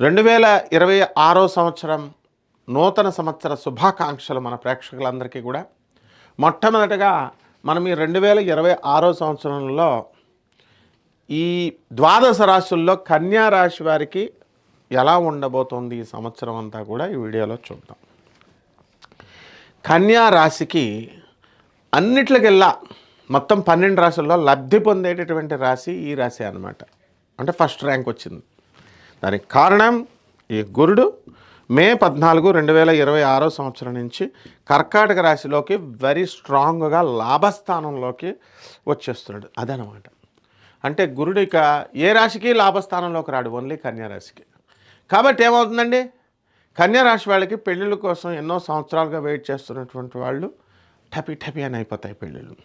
రెండు వేల ఇరవై ఆరో సంవత్సరం నూతన సంవత్సర శుభాకాంక్షలు మన ప్రేక్షకులందరికీ కూడా. మొట్టమొదటగా మనం ఈ రెండు వేల ఇరవై ఆరో సంవత్సరంలో ఈ ద్వాదశ రాశుల్లో కన్యా రాశి వారికి ఎలా ఉండబోతోంది ఈ సంవత్సరం అంతా కూడా ఈ వీడియోలో చూద్దాం. కన్యా రాశికి అన్నిట్లకెల్లా మొత్తం పన్నెండు రాశుల్లో లబ్ధి పొందేటటువంటి రాశి ఈ రాశి అన్నమాట. అంటే ఫస్ట్ ర్యాంక్ వచ్చింది. దానికి కారణం ఈ గురుడు మే పద్నాలుగు రెండు వేల ఇరవై ఆరో సంవత్సరం నుంచి కర్కాటక రాశిలోకి వెరీ స్ట్రాంగ్గా లాభస్థానంలోకి వచ్చేస్తున్నాడు. అదనమాట. అంటే గురుడు ఇక ఏ రాశికి లాభస్థానంలోకి రాడు? ఓన్లీ కన్యారాశికి కాబట్టి ఏమవుతుందండి? కన్యా రాశి వాళ్ళకి పెళ్ళిళ్ళ కోసం ఎన్నో సంవత్సరాలుగా వెయిట్ చేస్తున్నటువంటి వాళ్ళు టపి టపి అని అయిపోతాయి పెళ్ళిళ్ళు.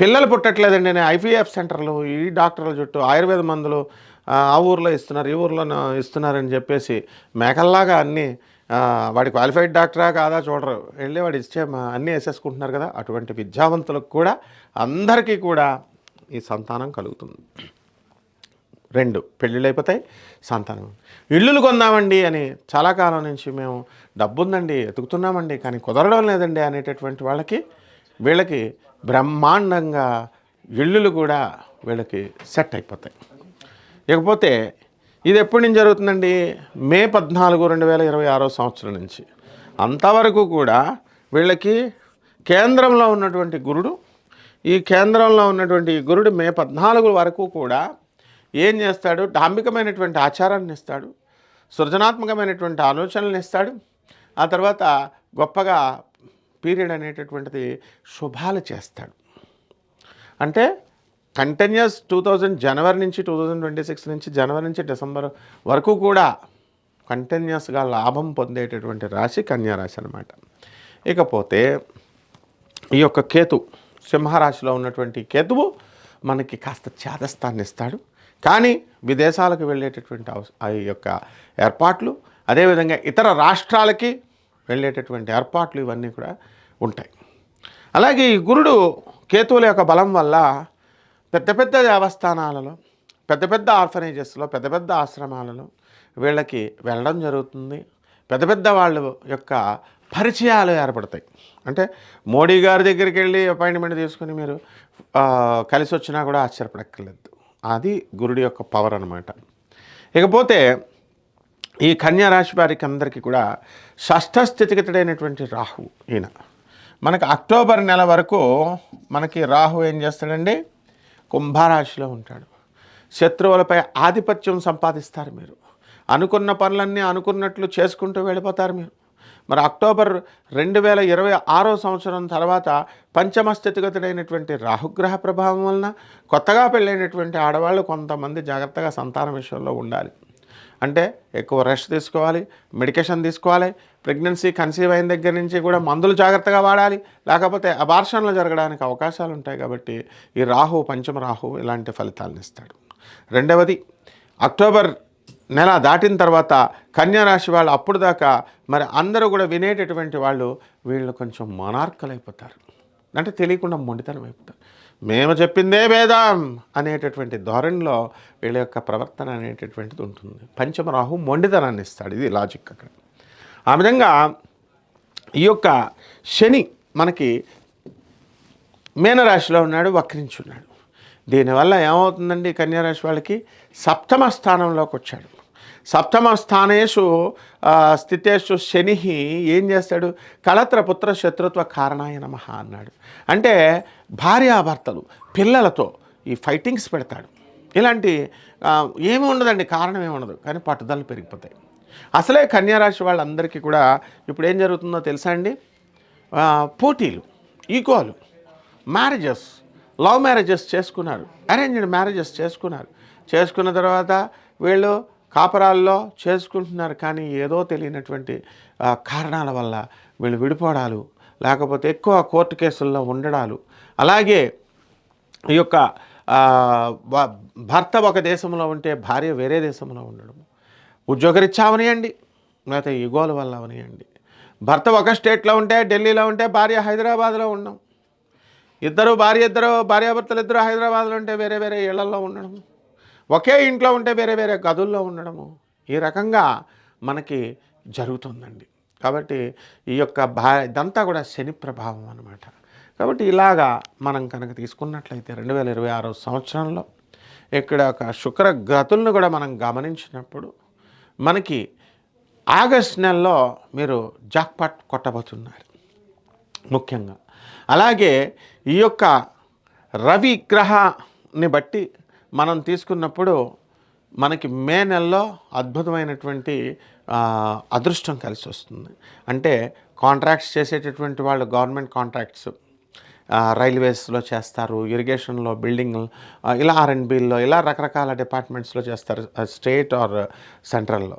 పిల్లలు పుట్టట్లేదండి. నేను ఐవీఎఫ్ సెంటర్లు ఈ డాక్టర్ల చుట్టూ ఆయుర్వేద మందులు ఆ ఊర్లో ఇస్తున్నారు ఈ ఊర్లో ఇస్తున్నారని చెప్పేసి మేకల్లాగా అన్నీ వాడి క్వాలిఫైడ్ డాక్టరా కాదా చూడరు. వెళ్ళి వాడు ఇచ్చే అన్నీ వేసేసుకుంటున్నారు కదా అటువంటి విద్యావంతులకు కూడా అందరికీ కూడా ఈ సంతానం కలుగుతుంది. రెండు పెళ్ళిళ్ళు అయిపోతాయి సంతానం. ఇల్లులు కొందామండి అని చాలా కాలం నుంచి మేము డబ్బు ఉందండి ఎతుకుతున్నామండి కానీ కుదరడం లేదండి అనేటటువంటి వాళ్ళకి వీళ్ళకి బ్రహ్మాండంగా ఇల్లులు కూడా వీళ్ళకి సెట్ అయిపోతాయి. ఇకపోతే ఇది ఎప్పటి నుంచి జరుగుతుందండి? మే పద్నాలుగు రెండు వేల ఇరవై ఆరో సంవత్సరం నుంచి. అంతవరకు కూడా వీళ్ళకి కేంద్రంలో ఉన్నటువంటి గురుడు ఈ కేంద్రంలో ఉన్నటువంటి ఈ గురుడు మే పద్నాలుగు వరకు కూడా ఏం చేస్తాడు? డాంబికమైనటువంటి ఆచారాన్ని ఇస్తాడు సృజనాత్మకమైనటువంటి ఆలోచనల్ని ఇస్తాడు ఆ తర్వాత గొప్పగా పీరియడ్ అనేటటువంటిది శుభాలు చేస్తాడు. అంటే కంటిన్యూస్ టూ థౌజండ్ జనవరి నుంచి టూ థౌజండ్ ట్వంటీ సిక్స్ నుంచి జనవరి నుంచి డిసెంబర్ వరకు కూడా కంటిన్యూస్గా లాభం పొందేటటువంటి రాశి కన్యారాశి అనమాట ఇకపోతే ఈ యొక్క కేతు సింహరాశిలో ఉన్నటువంటి కేతువు మనకి కాస్త చేదస్థాన్ని ఇస్తాడు. కానీ విదేశాలకు వెళ్ళేటటువంటి అవస- ఆ యొక్క ఏర్పాట్లు అదేవిధంగా ఇతర రాష్ట్రాలకి వెళ్ళేటటువంటి ఏర్పాట్లు ఇవన్నీ కూడా ఉంటాయి. అలాగే ఈ గురుడు కేతువుల యొక్క బలం వల్ల పెద్ద పెద్ద దేవస్థానాలలో పెద్ద పెద్ద ఆర్ఫనేజెస్లో పెద్ద పెద్ద ఆశ్రమాలలో వీళ్ళకి వెళ్ళడం జరుగుతుంది. పెద్ద పెద్ద వాళ్ళ యొక్క పరిచయాలు ఏర్పడతాయి. అంటే మోడీ గారి దగ్గరికి వెళ్ళి అపాయింట్మెంట్ తీసుకుని మీరు కలిసి వచ్చినా కూడా ఆశ్చర్యపడక్కర్లేదు. అది గురుడి యొక్క పవర్ అనమాట ఇకపోతే ఈ కన్యా రాశి వారికి అందరికీ కూడా షష్ఠ స్థితిగతుడైనటువంటి రాహు ఈయన. మనకి అక్టోబర్ నెల వరకు మనకి రాహు ఏం చేస్తాడండి? కుంభరాశిలో ఉంటాడు. శత్రువులపై ఆధిపత్యం సంపాదిస్తారు మీరు. అనుకున్న పనులన్నీ అనుకున్నట్లు చేసుకుంటూ వెళ్ళిపోతారు మీరు. మరి అక్టోబర్ రెండు వేల ఇరవై ఆరో సంవత్సరం తర్వాత పంచమ స్థితిగతుడైనటువంటి రాహుగ్రహ ప్రభావం వలన కొత్తగా పెళ్ళైనటువంటి ఆడవాళ్ళు కొంతమంది జాగ్రత్తగా సంతాన విషయంలో ఉండాలి. అంటే ఎక్కువ రెస్ట్ తీసుకోవాలి మెడికేషన్ తీసుకోవాలి ప్రెగ్నెన్సీ కన్సీవ్ అయిన దగ్గర నుంచి కూడా మందులు జాగ్రత్తగా వాడాలి. లేకపోతే అబార్షన్లు జరగడానికి అవకాశాలు ఉంటాయి కాబట్టి ఈ రాహు పంచమ రాహు ఇలాంటి ఫలితాలను ఇస్తాడు. రెండవది అక్టోబర్ నెల దాటిన తర్వాత కన్యారాశి వాళ్ళు అప్పుడు దాకా మరి అందరూ కూడా వినేటటువంటి వాళ్ళు వీళ్ళు కొంచెం మొనార్కలు అయిపోతారు. అంటే తెలియకుండా మొండితనం అయిపోతారు. మేము చెప్పిందే వేదం అనేటటువంటి ధోరణిలో వీళ్ళ యొక్క ప్రవర్తన అనేటటువంటిది ఉంటుంది. పంచమరాహు మొండితనాన్ని ఇస్తాడు. ఇది లాజిక్ అక్కడ. ఆ విధంగా ఈ యొక్క శని మనకి మీనరాశిలో ఉన్నాడు వక్రించున్నాడు. దీనివల్ల ఏమవుతుందండి కన్యారాశి వాళ్ళకి? సప్తమ స్థానంలోకి వచ్చాడు సప్తమ స్థానేషు స్థితేషు శని ఏం చేస్తాడు? కళత్ర పుత్ర శత్రుత్వ కారణాయ నమ అన్నాడు. అంటే భార్యాభర్తలు పిల్లలతో ఈ ఫైటింగ్స్ పెడతాడు. ఇలాంటి ఏమి ఏమీ ఉండదండి కారణం ఏమి ఉండదు కానీ పట్టుదలలు పెరిగిపోతాయి. అసలే కన్యారాశి వాళ్ళందరికీ కూడా ఇప్పుడు ఏం జరుగుతుందో తెలుసా అండి? పోటీలు ఈగోలు మ్యారేజెస్ లవ్ మ్యారేజెస్ చేసుకున్నారు. అరేంజ్డ్ మ్యారేజెస్ చేసుకున్నారు. చేసుకున్న తర్వాత వీళ్ళు కాపరాల్లో చేసుకుంటున్నారు కానీ ఏదో తెలియనటువంటి కారణాల వల్ల వీళ్ళు విడిపోవడాలు లేకపోతే ఎక్కువ కోర్టు కేసుల్లో ఉండడాలు. అలాగే ఈ యొక్క భర్త ఒక దేశంలో ఉంటే భార్య వేరే దేశంలో ఉండడం. ఉద్యోగరీత్యా అవనియండి లేకపోతే ఈగోల వల్ల అవనియండి భర్త ఒక స్టేట్లో ఉంటే ఢిల్లీలో ఉంటే భార్య హైదరాబాద్లో ఉండడం ఇద్దరు భార్య ఇద్దరు భార్యాభర్తలు ఇద్దరు హైదరాబాద్లో ఉంటే వేరే వేరే ఇళ్ళలో ఉండడం. ఒకే ఇంట్లో ఉంటే వేరే వేరే గదుల్లో ఉండడము ఈ రకంగా మనకి జరుగుతుందండి. కాబట్టి ఈ యొక్క భా ఇదంతా కూడా శని ప్రభావం అనమాట కాబట్టి ఇలాగా మనం కనుక తీసుకున్నట్లయితే రెండు వేల ఇరవై ఆరో సంవత్సరంలో ఇక్కడ ఒక శుక్ర గతులను కూడా మనం గమనించినప్పుడు మనకి ఆగస్ట్ నెలలో మీరు జాక్పాట్ కొట్టబోతున్నారు ముఖ్యంగా. అలాగే ఈ యొక్క రవి గ్రహాన్ని బట్టి మనం తీసుకున్నప్పుడు మనకి మే నెలలో అద్భుతమైనటువంటి అదృష్టం కలిసి వస్తుంది. అంటే కాంట్రాక్ట్స్ చేసేటటువంటి వాళ్ళు గవర్నమెంట్ కాంట్రాక్ట్స్ రైల్వేస్లో చేస్తారు ఇరిగేషన్లో బిల్డింగ్ ఇలా ఆర్ఎండ్బిల్లో ఇలా రకరకాల డిపార్ట్మెంట్స్లో చేస్తారు స్టేట్ ఆర్ సెంట్రల్లో.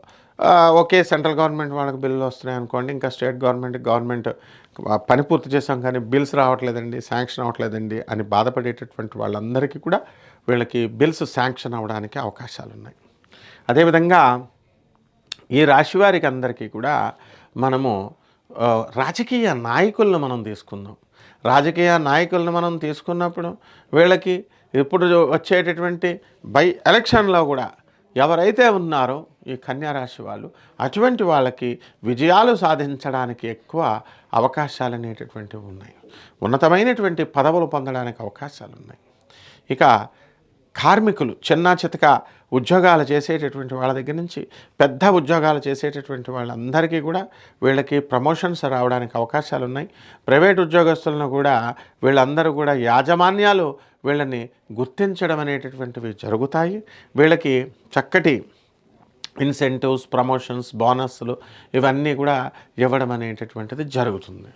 ఓకే సెంట్రల్ గవర్నమెంట్ వాళ్ళకి బిల్లులు వస్తున్నాయి అనుకోండి ఇంకా స్టేట్ గవర్నమెంట్ గవర్నమెంట్ పని పూర్తి చేసాం కానీ బిల్స్ రావట్లేదండి శాంక్షన్ అవ్వట్లేదండి అని బాధపడేటటువంటి వాళ్ళందరికీ కూడా వీళ్ళకి బిల్స్ శాంక్షన్ అవ్వడానికి అవకాశాలు ఉన్నాయి. అదేవిధంగా ఈ రాశి వారికి అందరికీ కూడా మనము రాజకీయ నాయకులను మనం తీసుకుందాం. రాజకీయ నాయకులను మనం తీసుకున్నప్పుడు వీళ్ళకి ఇప్పుడు వచ్చేటటువంటి బై ఎలక్షన్లో కూడా ఎవరైతే ఉన్నారో ఈ కన్యారాశి వాళ్ళు అటువంటి వాళ్ళకి విజయాలు సాధించడానికి ఎక్కువ అవకాశాలు అనేటటువంటివి ఉన్నాయి. ఉన్నతమైనటువంటి పదవులు పొందడానికి అవకాశాలు ఉన్నాయి. ఇక కార్మికులు చిన్న చితక ఉద్యోగాలు చేసేటటువంటి వాళ్ళ దగ్గర నుంచి పెద్ద ఉద్యోగాలు చేసేటటువంటి వాళ్ళందరికీ కూడా వీళ్ళకి ప్రమోషన్స్ రావడానికి అవకాశాలు ఉన్నాయి ప్రైవేట్ ఉద్యోగస్తులను కూడా వీళ్ళందరూ కూడా యాజమాన్యాలు వీళ్ళని గుర్తించడం అనేటటువంటివి జరుగుతాయి. వీళ్ళకి చక్కటి ఇన్సెంటివ్స్ ప్రమోషన్స్ బోనస్లు ఇవన్నీ కూడా ఇవ్వడం అనేటటువంటిది జరుగుతుంది.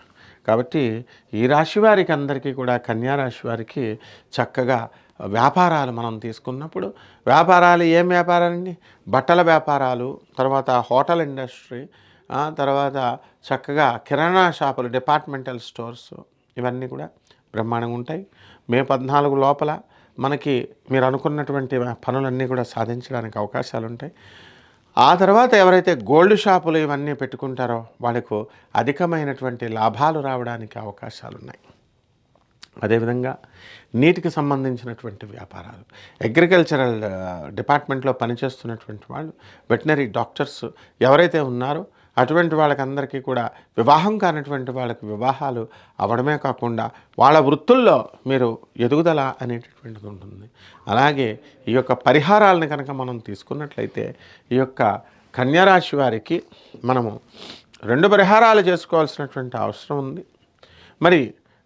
కాబట్టి ఈ రాశి వారికి అందరికీ కూడా కన్యా రాశి వారికి చక్కగా వ్యాపారాలు మనం తీసుకున్నప్పుడు వ్యాపారాలు ఏం వ్యాపారాలండి? బట్టల వ్యాపారాలు తర్వాత హోటల్ ఇండస్ట్రీ తర్వాత చక్కగా కిరాణా షాపులు డిపార్ట్మెంటల్ స్టోర్స్ ఇవన్నీ కూడా బ్రహ్మాండంగా ఉంటాయి. మే పద్నాలుగు లోపల మనకి మీరు అనుకున్నటువంటి పనులన్నీ కూడా సాధించడానికి అవకాశాలు ఉంటాయి. ఆ తర్వాత ఎవరైతే గోల్డ్ షాపులు ఇవన్నీ పెట్టుకుంటారో వాళ్ళకు అధికమైనటువంటి లాభాలు రావడానికి అవకాశాలు ఉన్నాయి అదేవిధంగా నీటికి సంబంధించినటువంటి వ్యాపారాలు అగ్రికల్చరల్ డిపార్ట్మెంట్లో పనిచేస్తున్నటువంటి వాళ్ళు వెటనరీ డాక్టర్స్ ఎవరైతే ఉన్నారో అటువంటి వాళ్ళకందరికీ కూడా వివాహం కానటువంటి వాళ్ళకి వివాహాలు అవడమే కాకుండా వాళ్ళ వృత్తుల్లో మీరు ఎదుగుదల అనేటటువంటిది ఉంటుంది. అలాగే ఈ యొక్క పరిహారాలను కనుక మనం తీసుకున్నట్లయితే ఈ యొక్క కన్యారాశి వారికి మనము రెండు పరిహారాలు చేసుకోవాల్సినటువంటి అవసరం ఉంది. మరి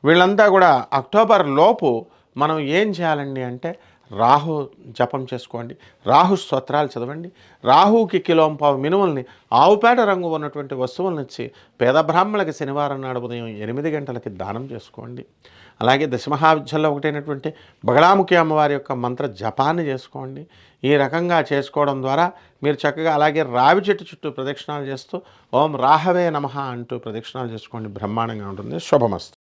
వీళ్ళంతా కూడా అక్టోబర్ లోపు మనం ఏం చేయాలండి అంటే రాహు జపం చేసుకోండి. రాహు స్తోత్రాలు చదవండి. రాహుకి కిలోంపావు మినుముల్ని ఆవుపేట రంగు ఉన్నటువంటి వస్తువులను ఇచ్చి పేద బ్రాహ్మణులకి శనివారం నాడు ఉదయం ఎనిమిది గంటలకి దానం చేసుకోండి. అలాగే దశమహావిద్యల్లో ఒకటైనటువంటి బగళాముఖి అమ్మవారి యొక్క మంత్ర జపాన్ని చేసుకోండి. ఈ రకంగా చేసుకోవడం ద్వారా మీరు చక్కగా అలాగే రావి చెట్టు చుట్టూ ప్రదక్షిణాలు చేస్తూ ఓం రాహవే నమః అంటూ ప్రదక్షిణాలు చేసుకోండి. బ్రహ్మాండంగా ఉంటుంది. శుభమస్తు.